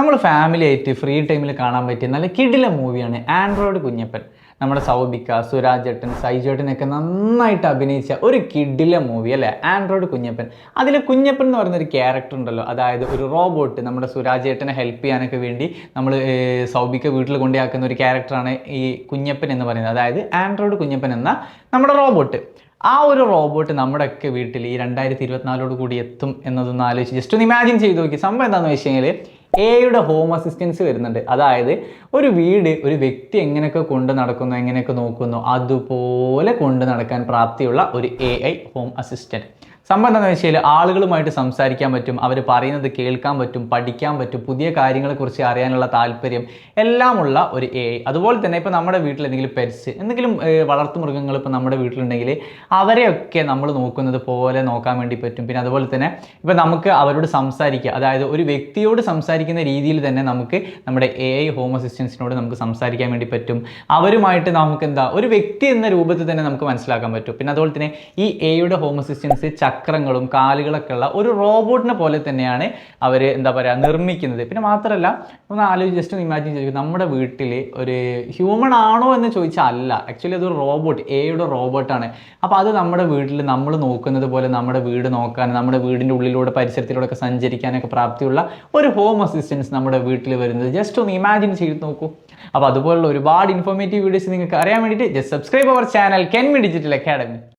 നമ്മൾ ഫാമിലി ആയിട്ട് ഫ്രീ ടൈമിൽ കാണാൻ പറ്റിയ നല്ല കിടില മൂവിയാണ് ആൻഡ്രോയിഡ് കുഞ്ഞപ്പൻ. നമ്മുടെ സൗബിക്ക സുരാജ് ഏട്ടൻ സൈജേട്ടനൊക്കെ നന്നായിട്ട് അഭിനയിച്ച ഒരു കിഡിലെ മൂവി അല്ലേ? ആൻഡ്രോയിഡ് കുഞ്ഞപ്പൻ. അതിൽ കുഞ്ഞപ്പൻ എന്ന് പറയുന്ന ഒരു ക്യാരക്ടർ ഉണ്ടല്ലോ. അതായത് ഒരു റോബോട്ട് നമ്മുടെ സുരാജ് ഏട്ടനെ ഹെൽപ്പ് ചെയ്യാനൊക്കെ വേണ്ടി നമ്മൾ സൗബിക്ക വീട്ടിൽ കൊണ്ടുപോയാക്കുന്ന ഒരു ക്യാരക്ടറാണ് ഈ കുഞ്ഞപ്പൻ എന്ന് പറയുന്നത്. അതായത് ആൻഡ്രോയിഡ് കുഞ്ഞപ്പൻ എന്ന നമ്മുടെ റോബോട്ട് ആ ഒരു റോബോട്ട് നമ്മുടെയൊക്കെ വീട്ടിൽ ഈ രണ്ടായിരത്തി ഇരുപത്തിനാലോട് കൂടി എത്തും എന്നതൊന്ന് ആലോചിച്ച് ജസ്റ്റ് ഒന്ന് ഇമാജിൻ ചെയ്ത് നോക്കി. സംഭവം എന്താണെന്ന് വെച്ച് കഴിഞ്ഞാൽ എയുടെ ഹോം അസിസ്റ്റൻസ് വരുന്നുണ്ട്. അതായത് ഒരു വീട് ഒരു വ്യക്തി എങ്ങനെയൊക്കെ കൊണ്ട് നടക്കുന്നു എങ്ങനെയൊക്കെ നോക്കുന്നു അതുപോലെ കൊണ്ട് നടക്കാൻ പ്രാപ്തിയുള്ള ഒരു എ ഐ ഹോം അസിസ്റ്റന്റ് സംഭവം എന്താണെന്ന് വെച്ചാൽ ആളുകളുമായിട്ട് സംസാരിക്കാൻ പറ്റും അവർ പറയുന്നത് കേൾക്കാൻ പറ്റും പഠിക്കാൻ പറ്റും പുതിയ കാര്യങ്ങളെക്കുറിച്ച് അറിയാനുള്ള താല്പര്യം എല്ലാമുള്ള ഒരു എ ഐ അതുപോലെ തന്നെ ഇപ്പോൾ നമ്മുടെ വീട്ടിൽ എന്തെങ്കിലും പെറ്റ്സ് എന്തെങ്കിലും വളർത്തു വളർത്തുമൃഗങ്ങൾ ഇപ്പോൾ നമ്മുടെ വീട്ടിലുണ്ടെങ്കിൽ അവരെയൊക്കെ നമ്മൾ നോക്കുന്നത് പോലെ നോക്കാൻ വേണ്ടി പറ്റും. പിന്നെ അതുപോലെ തന്നെ ഇപ്പോൾ നമുക്ക് അവരോട് സംസാരിക്കുക അതായത് ഒരു വ്യക്തിയോട് സംസാരിക്കുന്ന രീതിയിൽ തന്നെ നമുക്ക് നമ്മുടെ എ ഐ ഹോം അസിസ്റ്റൻസിനോട് നമുക്ക് സംസാരിക്കാൻ വേണ്ടി പറ്റും. അവരുമായിട്ട് നമുക്ക് എന്താ ഒരു വ്യക്തി എന്ന രൂപത്തിൽ തന്നെ നമുക്ക് മനസ്സിലാക്കാൻ പറ്റും. പിന്നെ അതുപോലെ തന്നെ ഈ എയുടെ ഹോം അസിസ്റ്റൻസ് ചക്രങ്ങളും കാലുകളൊക്കെ ഉള്ള ഒരു റോബോട്ടിനെ പോലെ തന്നെയാണ് അവർ എന്താ പറയുക നിർമ്മിക്കുന്നത്. പിന്നെ മാത്രമല്ല ഒന്ന് ആലോചിച്ച് ജസ്റ്റ് ഒന്ന് ഇമാജിൻ ചെയ്യും നമ്മുടെ വീട്ടിൽ ഒരു ഹ്യൂമൺ ആണോ എന്ന് ചോദിച്ചാൽ അല്ല. ആക്ച്വലി അതൊരു റോബോട്ട് എയുടെ റോബോട്ടാണ് അപ്പോൾ അത് നമ്മുടെ വീട്ടിൽ നമ്മൾ നോക്കുന്നത് പോലെ നമ്മുടെ വീട് നോക്കാൻ നമ്മുടെ വീടിന്റെ ഉള്ളിലൂടെ പരിസരത്തിലൂടെ ഒക്കെ സഞ്ചരിക്കാനൊക്കെ പ്രാപ്തിയുള്ള ഒരു ഹോം അസിസ്റ്റൻസ് നമ്മുടെ വീട്ടിൽ വരുന്നത്. ജസ്റ്റ് ഒന്ന് ഇമാജിൻ ചെയ്ത് നോക്കൂ. അപ്പോൾ അതുപോലുള്ള ഒരുപാട് ഇൻഫോർമേറ്റീവ് വീഡിയോസ് നിങ്ങൾക്ക് അറിയാൻ വേണ്ടിയിട്ട് just subscribe our channel Kenmi digital academy